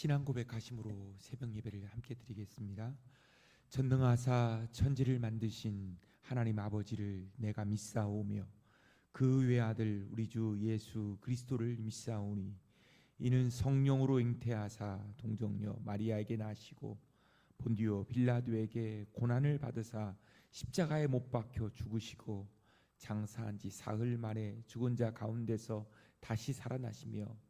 신앙 고백하심으로 새벽 예배를 함께 드리겠습니다. 전능하사 천지를 만드신 하나님 아버지를 내가 믿사오며 그 외아들 우리 주 예수 그리스도를 믿사오니 이는 성령으로 잉태하사 동정녀 마리아에게 나시고 본디오 빌라도에게 고난을 받으사 십자가에 못 박혀 죽으시고 장사한 지 사흘 만에 죽은 자 가운데서 다시 살아나시며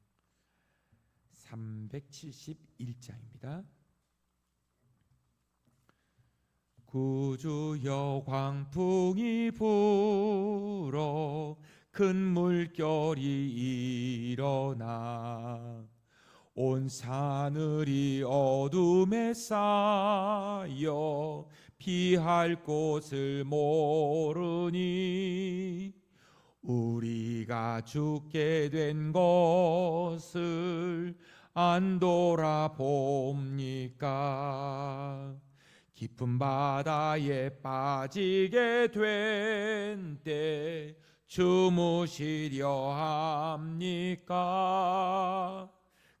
371장입니다. 구주 여 광풍이 불어 큰 물결이 일어나 온 사늘이 어둠에 쌓여 피할 곳을 모르니 우리가 죽게 된 것을 안 돌아봅니까? 깊은 바다에 빠지게 된 때 주무시려 합니까?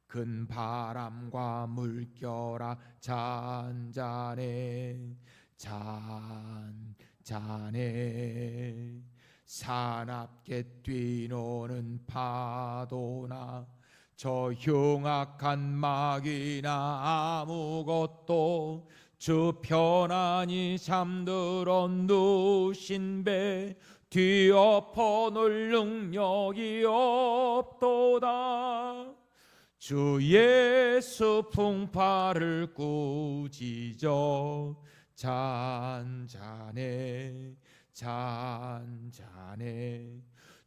큰 바람과 물결아 잔잔해 잔잔해 사납게 뛰노는 파도나 저 흉악한 막이나 아무것도 주 편안히 잠들어 누신 배 뒤엎어 놓을 능력이 없도다. 주 예수 풍파를 꾸짖어 잔잔해 잔잔해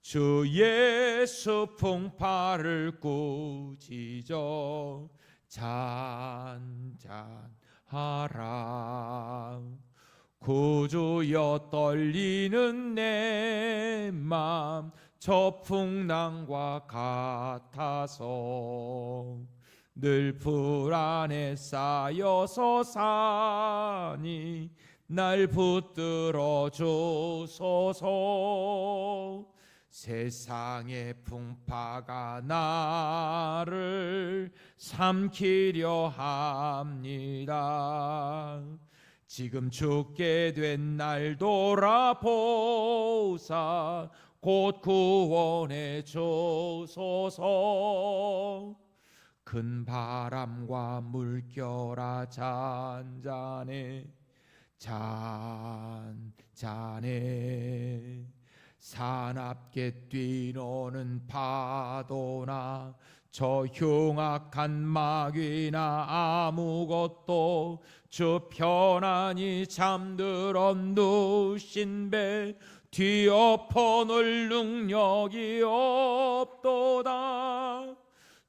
주 예수 풍파를 꾸짖어 잔잔하라 구주여 떨리는 내 맘 저 풍랑과 같아서 늘 불안에 쌓여서 사니 날 붙들어 주소서 세상의 풍파가 나를 삼키려 합니다. 지금 죽게 된 날 돌아보사 곧 구원해 주소서. 큰 바람과 물결아 잔잔해 잔잔해 사납게 뛰노는 파도나 저 흉악한 마귀나 아무것도 주 편안히 잠들어 누신 배 뒤엎어 놓을 능력이 없도다.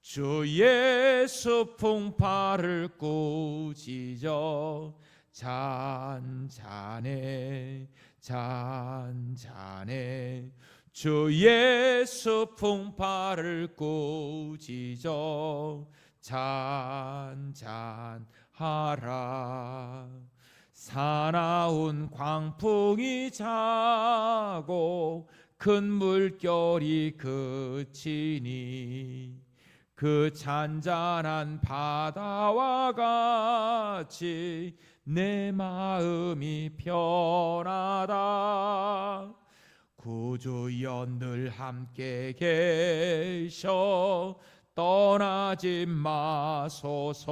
주 예수 풍파를 꾸짖어 잔잔해 잔잔해 주 예수 풍파를 꾸짖어 잔잔하라. 사나운 광풍이 자고 큰 물결이 그치니 그 잔잔한 바다와 같이 내 마음이 편하다. 구주여 늘 함께 계셔. 떠나지 마소서.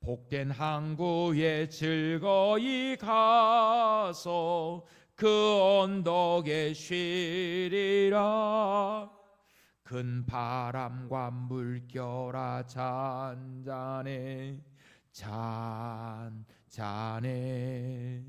복된 항구에 즐거이 가서 그 언덕에 쉬리라. 큰 바람과 물결아 잔잔해 잔잔해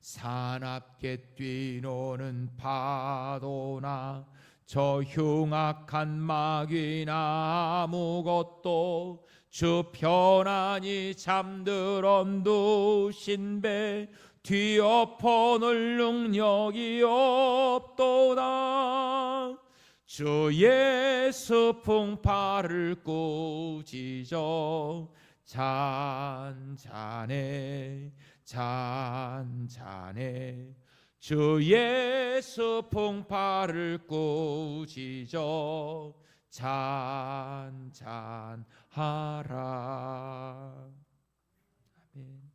사납게 뛰노는 파도나 저 흉악한 마귀나 아무것도 주 편안히 잠들어 누신 배 뒤엎어놓을 능력이 없도다. 주 예수 풍파를 꾸짖어 잔잔해 잔잔해 주 예수 풍파를 꾸짖어 잔잔하라. 아멘.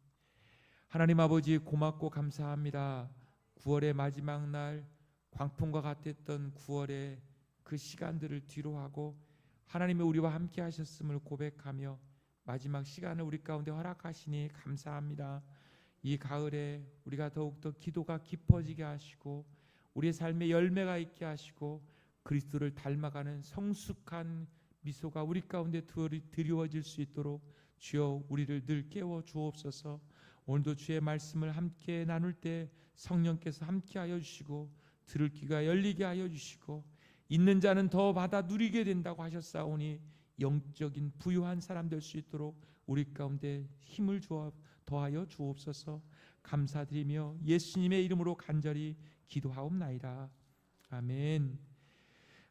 하나님 아버지 고맙고 감사합니다. 9월의 마지막 날 광풍과 같았던 9월의 그 시간들을 뒤로하고 하나님이 우리와 함께 하셨음을 고백하며 마지막 시간을 우리 가운데 허락하시니 감사합니다. 이 가을에 우리가 더욱더 기도가 깊어지게 하시고 우리의 삶에 열매가 있게 하시고 그리스도를 닮아가는 성숙한 미소가 우리 가운데 드리- 드리워질 수 있도록 주여 우리를 늘 깨워 주옵소서. 오늘도 주의 말씀을 함께 나눌 때 성령께서 함께 하여 주시고 들을 귀가 열리게 하여 주시고 있는 자는 더 받아 누리게 된다고 하셨사오니 영적인 부유한 사람 될 수 있도록 우리 가운데 힘을 주어 더하여 주옵소서. 감사드리며 예수님의 이름으로 간절히 기도하옵나이다. 아멘.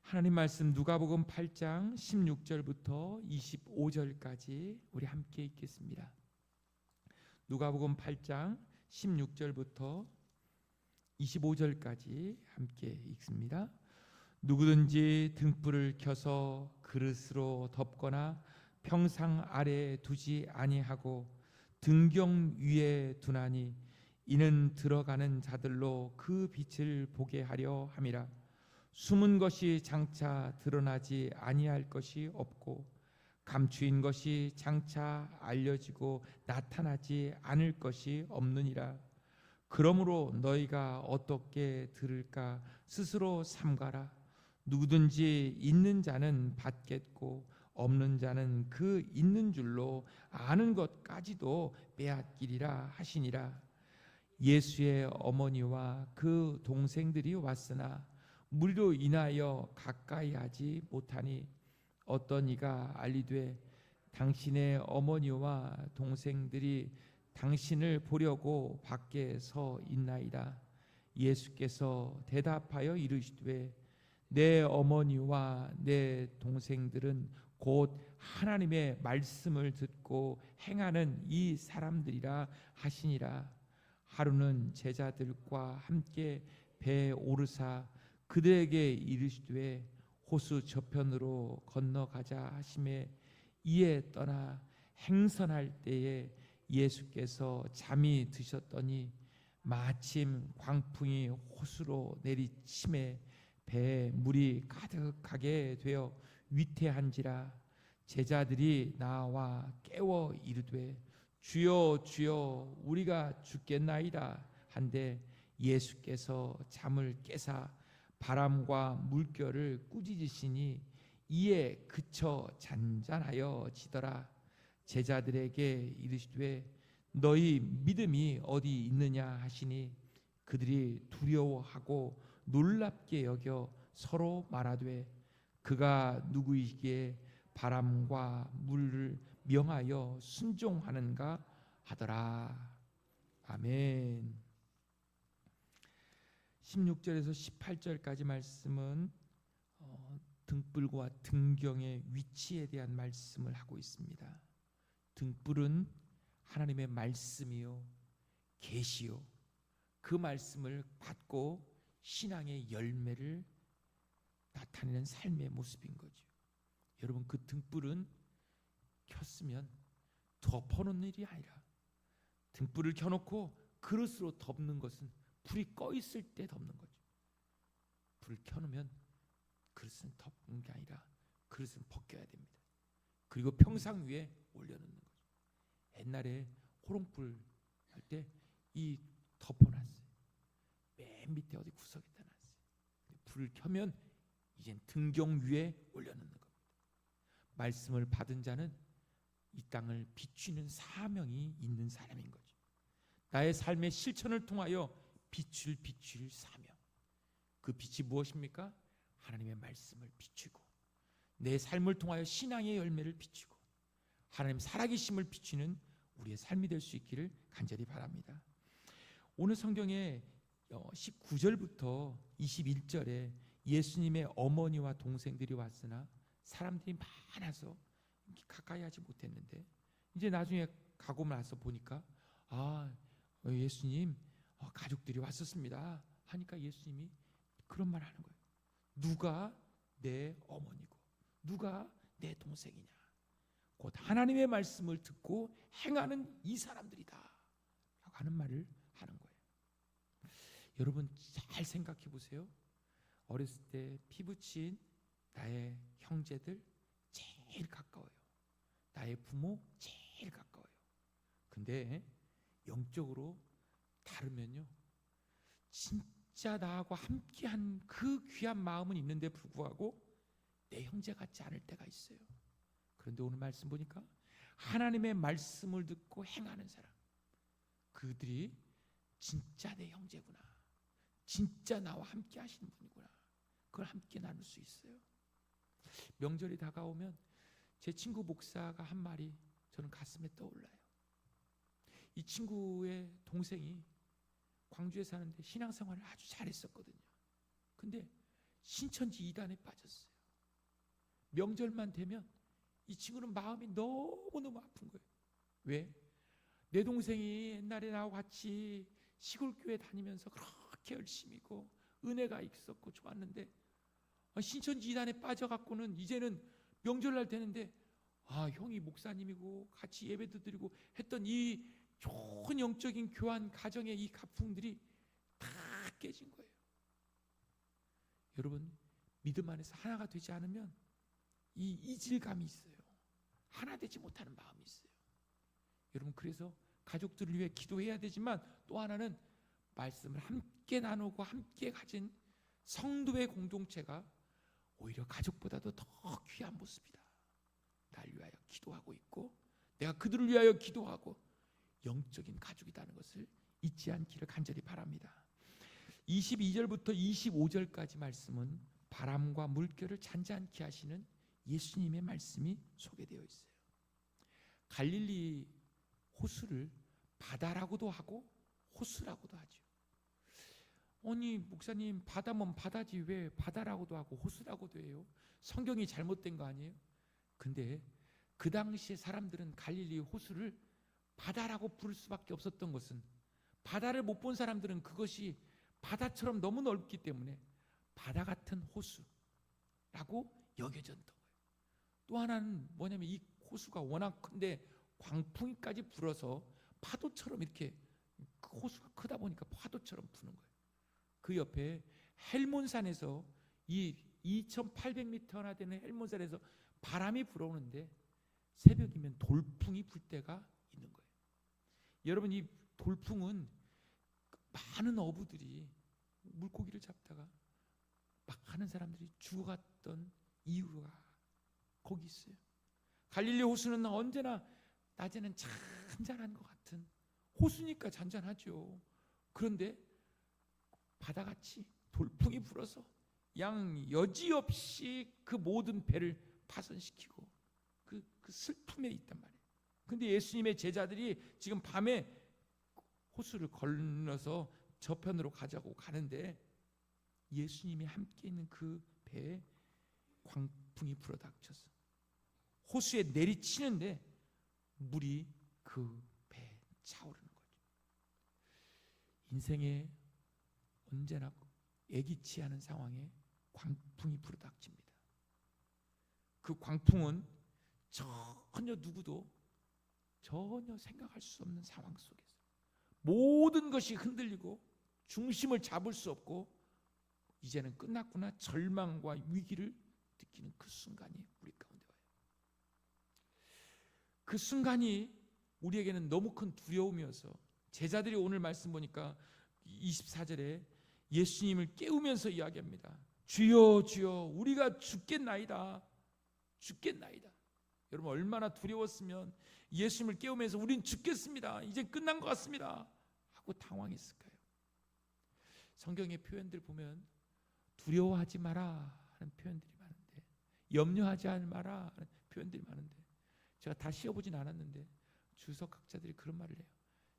하나님 말씀 누가복음 8장 16절부터 25절까지 우리 함께 읽겠습니다. 누가복음 8장 16절부터 25절까지 함께 읽습니다. 누구든지 등불을 켜서 그릇으로 덮거나 평상 아래에 두지 아니하고 등경 위에 두나니 이는 들어가는 자들로 그 빛을 보게 하려 함이라. 숨은 것이 장차 드러나지 아니할 것이 없고 감추인 것이 장차 알려지고 나타나지 않을 것이 없느니라. 그러므로 너희가 어떻게 들을까? 스스로 삼가라 누구든지 있는 자는 받겠고 없는 자는 그 있는 줄로 아는 것까지도 빼앗기리라 하시니라 예수의 어머니와 그 동생들이 왔으나 무리로 인하여 가까이 하지 못하니 어떤 이가 알리되 당신의 어머니와 동생들이 당신을 보려고 밖에 서 있나이다. 예수께서 대답하여 이르시되 내 어머니와 내 동생들은 곧 하나님의 말씀을 듣고 행하는 이 사람들이라 하시니라. 하루는 제자들과 함께 배에 오르사 그들에게 이르시되 호수 저편으로 건너가자 하심에 이에 떠나 행선할 때에 예수께서 잠이 드셨더니 마침 광풍이 호수로 내리침에 배에 물이 가득하게 되어 위태한지라 제자들이 나와 깨워 이르되 주여 주여 우리가 죽겠나이다. 한데 예수께서 잠을 깨사 바람과 물결을 꾸짖으시니 이에 그쳐 잔잔하여 지더라. 제자들에게 이르시되 너희 믿음이 어디 있느냐 하시니 그들이 두려워하고 놀랍게 여겨 서로 말하되 그가 누구이기에 바람과 물을 명하여 순종하는가 하더라. 아멘. 16절에서 18절까지 말씀은 어, 등불과 등경의 위치에 대한 말씀을 하고 있습니다. 등불은 하나님의 말씀이요 계시요. 그 말씀을 받고 신앙의 열매를 나타내는 삶의 모습인 거죠. 여러분 그 등불은 켰으면 덮어놓는 일이 아니라 등불을 켜놓고 그릇으로 덮는 것은 불이 꺼 있을 때 덮는 거죠. 불을 켜놓으면 그릇은 덮는 게 아니라 그릇은 벗겨야 됩니다. 그리고 평상 위에 올려놓는 거죠. 옛날에 호롱불 할 때 이 덮어놨어요. 맨 밑에 어디 구석에다 놨어요. 불을 켜면 이젠 등경 위에 올려놓는 겁니다. 말씀을 받은 자는 이 땅을 비추는 사명이 있는 사람인 거죠. 나의 삶의 실천을 통하여 빛을 비출 사명. 그 빛이 무엇입니까? 하나님의 말씀을 비추고 내 삶을 통하여 신앙의 열매를 비추고 하나님 살아계심을 비추는 우리의 삶이 될 수 있기를 간절히 바랍니다. 오늘 성경에 19절부터 21절에 예수님의 어머니와 동생들이 왔으나 사람들이 많아서 가까이 하지 못했는데 이제 나중에 가고 나서 보니까 아 예수님 어, 가족들이 왔었습니다 하니까 예수님이 그런 말 하는 거예요. 누가 내 어머니고 누가 내 동생이냐? 곧 하나님의 말씀을 듣고 행하는 이 사람들이다. 라고 하는 말을. 여러분 잘 생각해 보세요. 어렸을 때 피부친 나의 형제들 제일 가까워요. 나의 부모 제일 가까워요. 근데 영적으로 다르면요. 진짜 나하고 함께한 그 귀한 마음은 있는데 불구하고 내 형제 같지 않을 때가 있어요. 그런데 오늘 말씀 보니까 하나님의 말씀을 듣고 행하는 사람 그들이 진짜 내 형제구나. 진짜 나와 함께 하시는 분이구나. 그걸 함께 나눌 수 있어요. 명절이 다가오면 제 친구 목사가 한 말이 저는 가슴에 떠올라요. 이 친구의 동생이 광주에 사는데 신앙생활을 아주 잘했었거든요. 근데 신천지 이단에 빠졌어요. 명절만 되면 이 친구는 마음이 너무너무 아픈 거예요. 왜? 내 동생이 옛날에 나하고 같이 시골 교회 다니면서 그렇게 열심히고 은혜가 있었고 좋았는데 아, 신천지 이단에 빠져갖고는 이제는 명절날 되는데 아 형이 목사님이고 같이 예배도 드리고 했던 이 좋은 영적인 교환 가정의 이 가풍들이 다 깨진 거예요. 여러분 믿음 안에서 하나가 되지 않으면 이 이질감이 있어요. 하나 되지 못하는 마음이 있어요. 여러분 그래서 가족들을 위해 기도해야 되지만 또 하나는 말씀을 함께 나누고 함께 가진 성도의 공동체가 오히려 가족보다도 더 귀한 모습이다. 날 위하여 기도하고 있고 내가 그들을 위하여 기도하고 영적인 가족이라는 것을 잊지 않기를 간절히 바랍니다. 22절부터 25절까지 말씀은 바람과 물결을 잔잔케 하시는 예수님의 말씀이 소개되어 있어요. 갈릴리 호수를 바다라고도 하고 호수라고도 하죠. 아니 목사님 바다면 바다지 왜 바다라고도 하고 호수라고도 해요? 성경이 잘못된 거 아니에요? 근데 그 당시에 사람들은 갈릴리 호수를 바다라고 부를 수밖에 없었던 것은 바다를 못 본 사람들은 그것이 바다처럼 너무 넓기 때문에 바다 같은 호수라고 여겨졌던 거예요. 또 하나는 뭐냐면 이 호수가 워낙 큰데 광풍이까지 불어서 파도처럼 이렇게 그 호수가 크다 보니까 파도처럼 부는 거예요. 그 옆에 헬몬산에서 이 2,800m나 되는 헬몬산에서 바람이 불어오는데 새벽이면 돌풍이 불 때가 있는 거예요. 여러분 이 돌풍은 많은 어부들이 물고기를 잡다가 막 하는 사람들이 죽어갔던 이유가 거기 있어요. 갈릴리 호수는 언제나 낮에는 잔잔한 것 같은 호수니까 잔잔하죠. 그런데 바다같이 돌풍이 불어서 양 여지없이 그 모든 배를 파손시키고 그, 그 슬픔에 있단 말이에요. 근데 예수님의 제자들이 지금 밤에 호수를 건너서 저편으로 가자고 가는데 예수님이 함께 있는 그 배에 광풍이 불어닥쳐서 호수에 내리치는데 물이 그 배에 차오르는 거죠. 인생에 언제나 예기치 않은 상황에 광풍이 불어닥칩니다. 그 광풍은 전혀 누구도 전혀 생각할 수 없는 상황 속에서 모든 것이 흔들리고 중심을 잡을 수 없고 이제는 끝났구나 절망과 위기를 느끼는 그 순간이 우리 가운데 와요. 그 순간이 우리에게는 너무 큰 두려움이어서 제자들이 오늘 말씀 보니까 24절에 예수님을 깨우면서 이야기합니다. 주여 주여 우리가 죽겠나이다. 죽겠나이다. 여러분 얼마나 두려웠으면 예수님을 깨우면서 우린 죽겠습니다. 이제 끝난 것 같습니다. 하고 당황했을까요? 성경의 표현들 보면 두려워하지 마라 하는 표현들이 많은데 염려하지 마라 하는 표현들이 많은데 제가 다 씌어보진 않았는데 주석 학자들이 그런 말을 해요.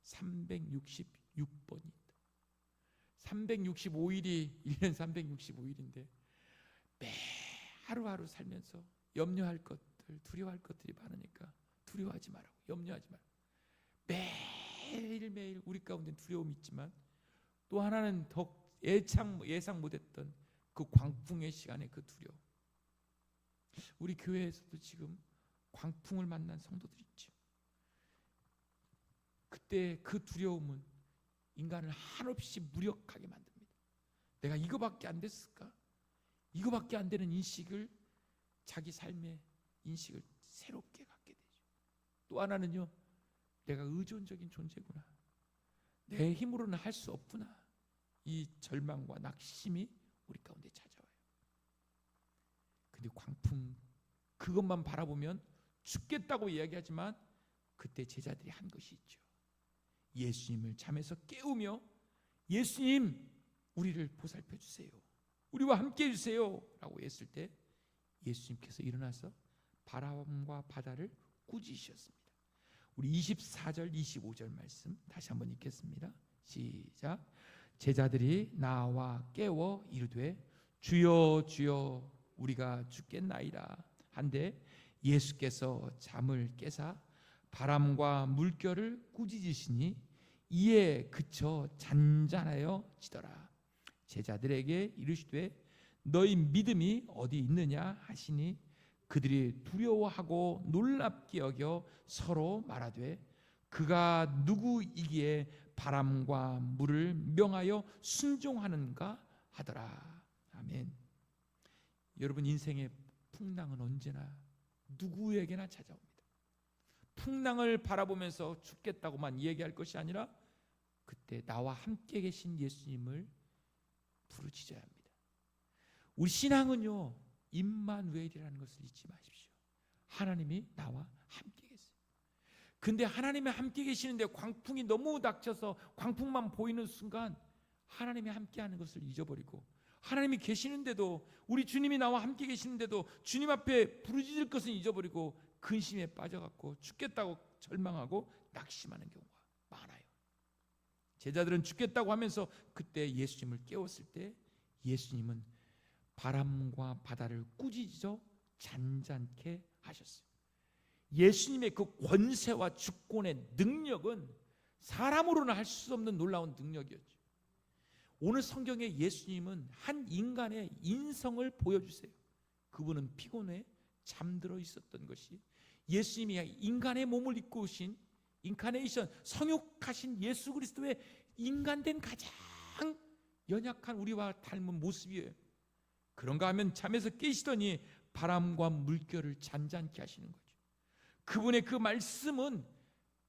366번이 있다. 365일이 1년 365일인데 매 하루하루 살면서 염려할 것들, 두려워할 것들이 많으니까 두려워하지 말라고 염려하지 말고 매일매일 우리 가운데 두려움이 있지만 또 하나는 더 예상 예상 못했던 그 광풍의 시간에 그 두려움. 우리 교회에서도 지금 광풍을 만난 성도들이 있죠. 그때 그 두려움은 인간을 한없이 무력하게 만듭니다. 내가 이거밖에 안 됐을까? 이거밖에 안 되는 인식을 자기 삶의 인식을 새롭게 갖게 되죠. 또 하나는요. 내가 의존적인 존재구나. 내 힘으로는 할 수 없구나. 이 절망과 낙심이 우리 가운데 찾아와요. 근데 광풍 그것만 바라보면 죽겠다고 이야기하지만 그때 제자들이 한 것이 있죠. 예수님을 잠에서 깨우며 예수님 우리를 보살펴 주세요. 우리와 함께 해 주세요 라고 했을 때 예수님께서 일어나서 바람과 바다를 꾸짖으셨습니다. 우리 24절 25절 말씀 다시 한번 읽겠습니다. 시작. 제자들이 나와 깨워 이르되 주여 주여 우리가 죽겠나이다 한데 예수께서 잠을 깨사 바람과 물결을 꾸짖으시니 이에 그쳐 잔잔하여 지더라. 제자들에게 이르시되 너희 믿음이 어디 있느냐 하시니 그들이 두려워하고 놀랍게 여겨 서로 말하되 그가 누구이기에 바람과 물을 명하여 순종하는가 하더라. 아멘. 여러분 인생의 풍랑은 언제나 누구에게나 찾아옵니다 풍랑을 바라보면서 죽겠다고만 얘기할 것이 아니라 그때 나와 함께 계신 예수님을 부르짖어야 합니다. 우리 신앙은요 임만웰이라는 것을 잊지 마십시오. 하나님이 나와 함께 계세요. 근데 하나님이 함께 계시는데 광풍이 너무 닥쳐서 광풍만 보이는 순간 하나님이 함께 하는 것을 잊어버리고 하나님이 계시는데도 우리 주님이 나와 함께 계시는데도 주님 앞에 부르짖을 것은 잊어버리고 근심에 빠져갖고 죽겠다고 절망하고 낙심하는 경우가 많아요. 제자들은 죽겠다고 하면서 그때 예수님을 깨웠을 때 예수님은 바람과 바다를 꾸짖어 잔잔케 하셨어요. 예수님의 그 권세와 주권의 능력은 사람으로는 할 수 없는 놀라운 능력이었죠. 오늘 성경에 예수님은 한 인간의 인성을 보여주세요. 그분은 피곤해 잠들어 있었던 것이 예수님이 인간의 몸을 입고 오신 인카네이션 성육하신 예수 그리스도의 인간된 가장 연약한 우리와 닮은 모습이에요. 그런가 하면 잠에서 깨시더니 바람과 물결을 잔잔케 하시는 거죠. 그분의 그 말씀은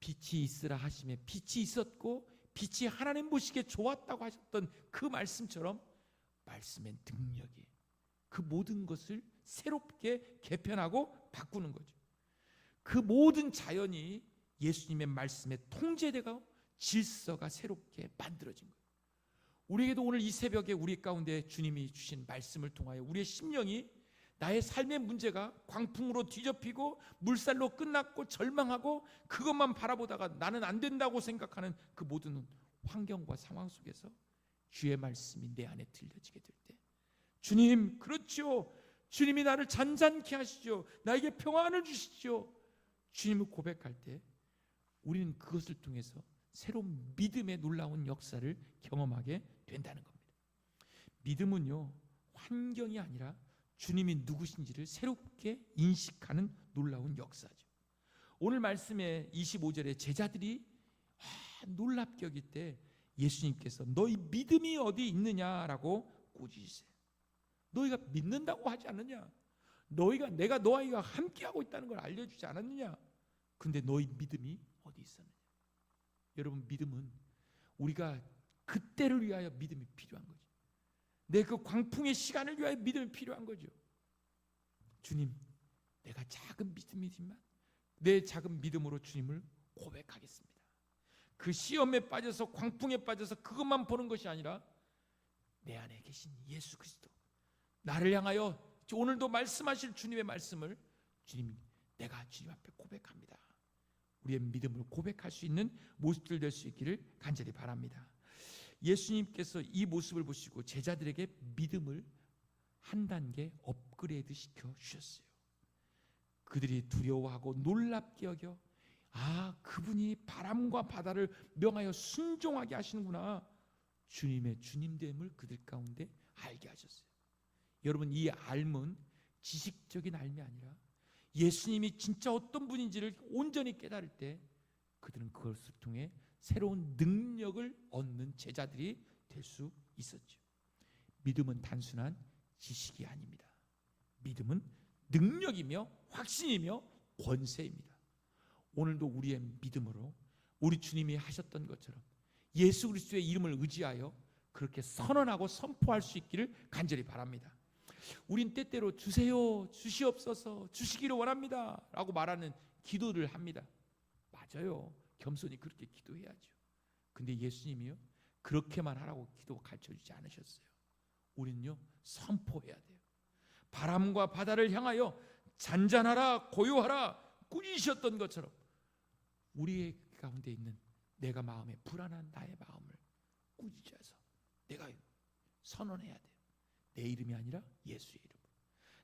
빛이 있으라 하심에 빛이 있었고 빛이 하나님 보시기에 좋았다고 하셨던 그 말씀처럼 말씀의 능력이 그 모든 것을 새롭게 개편하고 바꾸는 거죠. 그 모든 자연이 예수님의 말씀에 통제되고 질서가 새롭게 만들어진 거예요. 우리에게도 오늘 이 새벽에 우리 가운데 주님이 주신 말씀을 통하여 우리의 심령이 나의 삶의 문제가 광풍으로 뒤덮이고 물살로 끝났고 절망하고 그것만 바라보다가 나는 안 된다고 생각하는 그 모든 환경과 상황 속에서 주의 말씀이 내 안에 들려지게 될 때 주님 그렇죠 주님이 나를 잔잔케 하시죠 나에게 평안을 주시죠 주님을 고백할 때 우리는 그것을 통해서 새로운 믿음의 놀라운 역사를 경험하게 된다는 겁니다. 믿음은요, 환경이 아니라 주님이 누구신지를 새롭게 인식하는 놀라운 역사죠. 오늘 말씀에 25절에 제자들이 아, 놀랍게 여길 때 예수님께서 너희 믿음이 어디 있느냐라고 꾸짖으세요. 너희가 믿는다고 하지 않느냐? 너희가 내가 너희가 함께하고 있다는 걸 알려주지 않았느냐? 근데 너희 믿음이 어디 있었느냐? 여러분 믿음은 우리가 그때를 위하여 믿음이 필요한 거죠. 내 그 광풍의 시간을 위하여 믿음이 필요한 거죠. 주님, 내가 작은 믿음이지만 내 작은 믿음으로 주님을 고백하겠습니다. 그 시험에 빠져서 광풍에 빠져서 그것만 보는 것이 아니라 내 안에 계신 예수 그리스도 나를 향하여 오늘도 말씀하실 주님의 말씀을 주님 내가 주님 앞에 고백합니다. 우리의 믿음을 고백할 수 있는 모습들 될 수 있기를 간절히 바랍니다. 예수님께서 이 모습을 보시고 제자들에게 믿음을 한 단계 업그레이드 시켜 주셨어요. 그들이 두려워하고 놀랍게 여겨 아 그분이 바람과 바다를 명하여 순종하게 하시는구나 주님의 주님됨을 그들 가운데 알게 하셨어요. 여러분 이 알문 지식적인 알미 아니라 예수님이 진짜 어떤 분인지를 온전히 깨달을 때 그들은 그것을 통해 새로운 능력을 얻는 제자들이 될 수 있었죠. 믿음은 단순한 지식이 아닙니다. 믿음은 능력이며 확신이며 권세입니다. 오늘도 우리의 믿음으로 우리 주님이 하셨던 것처럼 예수 그리스도의 이름을 의지하여 그렇게 선언하고 선포할 수 있기를 간절히 바랍니다. 우린 때때로 주세요, 주시옵소서, 주시기를 원합니다 라고 말하는 기도를 합니다. 맞아요. 겸손히 그렇게 기도해야죠. 근데 예수님이요 그렇게만 하라고 기도 가르쳐 주지 않으셨어요. 우리는요 선포해야 돼요. 바람과 바다를 향하여 잔잔하라 고요하라 꾸짖으셨던 것처럼 우리의 가운데 있는 내가 마음에 불안한 나의 마음을 꾸짖어서 내가 선언해야 돼요. 내 이름이 아니라 예수의 이름.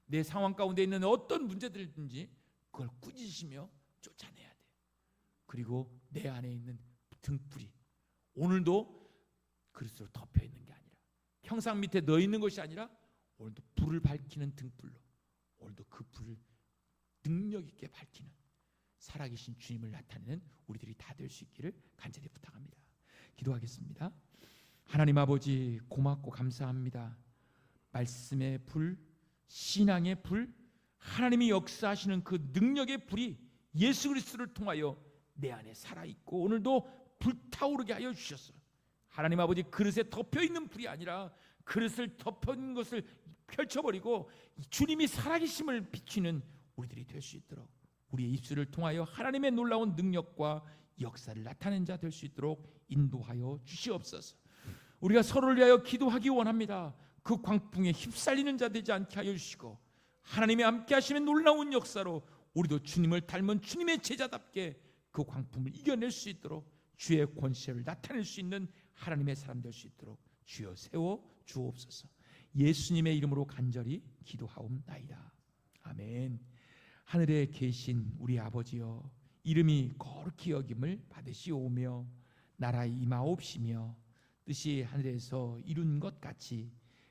내 상황 가운데 있는 어떤 문제들든지 그걸 꾸짖으며 쫓아내야 돼요. 그리고 내 안에 있는 등불이 오늘도 그리스도로 덮여 있는 게 아니라 형상 밑에 넣어 있는 것이 아니라 오늘도 불을 밝히는 등불로 오늘도 그 불을 능력 있게 밝히는 살아계신 주님을 나타내는 우리들이 다 될 수 있기를 간절히 부탁합니다. 기도하겠습니다. 하나님 아버지 고맙고 감사합니다. 말씀의 불, 신앙의 불, 하나님이 역사하시는 그 능력의 불이 예수 그리스도를 통하여 내 안에 살아 있고 오늘도 불타오르게 하여 주셨어요. 하나님 아버지 그릇에 덮여 있는 불이 아니라 그릇을 있는 것을 펼쳐버리고 주님이 살아계심을 비추는 우리들이 될 수 있도록 우리의 입술을 통하여 하나님의 놀라운 능력과 역사를 나타낸 자 될 수 있도록 인도하여 주시옵소서. 우리가 서로를 위하여 기도하기 원합니다. 그 광풍에 휩쓸리는 자 되지 않게 하여 주시고 하나님의 함께 하시는 놀라운 역사로 우리도 주님을 닮은 주님의 제자답게 그 광풍을 이겨낼 수 있도록 주의 권세를 나타낼 수 있는 하나님의 사람 될 수 있도록 주여 세워 주옵소서. 예수님의 이름으로 간절히 기도하옵나이다. 아멘. 하늘에 계신 우리 아버지여 이름이 거룩히 여김을 받으시오며 나라 임하옵시며 뜻이 하늘에서 이룬 것 같이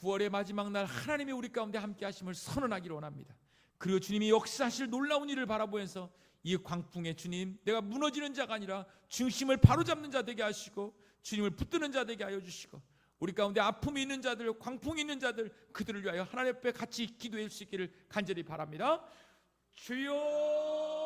9월의 마지막 날 하나님이 우리 가운데 함께 하심을 선언하기를 원합니다. 그리고 주님이 역사하실 놀라운 일을 바라보면서 이 광풍의 주님 내가 무너지는 자가 아니라 중심을 바로잡는 자 되게 하시고 주님을 붙드는 자 되게 하여 주시고 우리 가운데 아픔이 있는 자들 광풍이 있는 자들 그들을 위하여 하나님 앞에 같이 기도할 수 있기를 간절히 바랍니다. 주여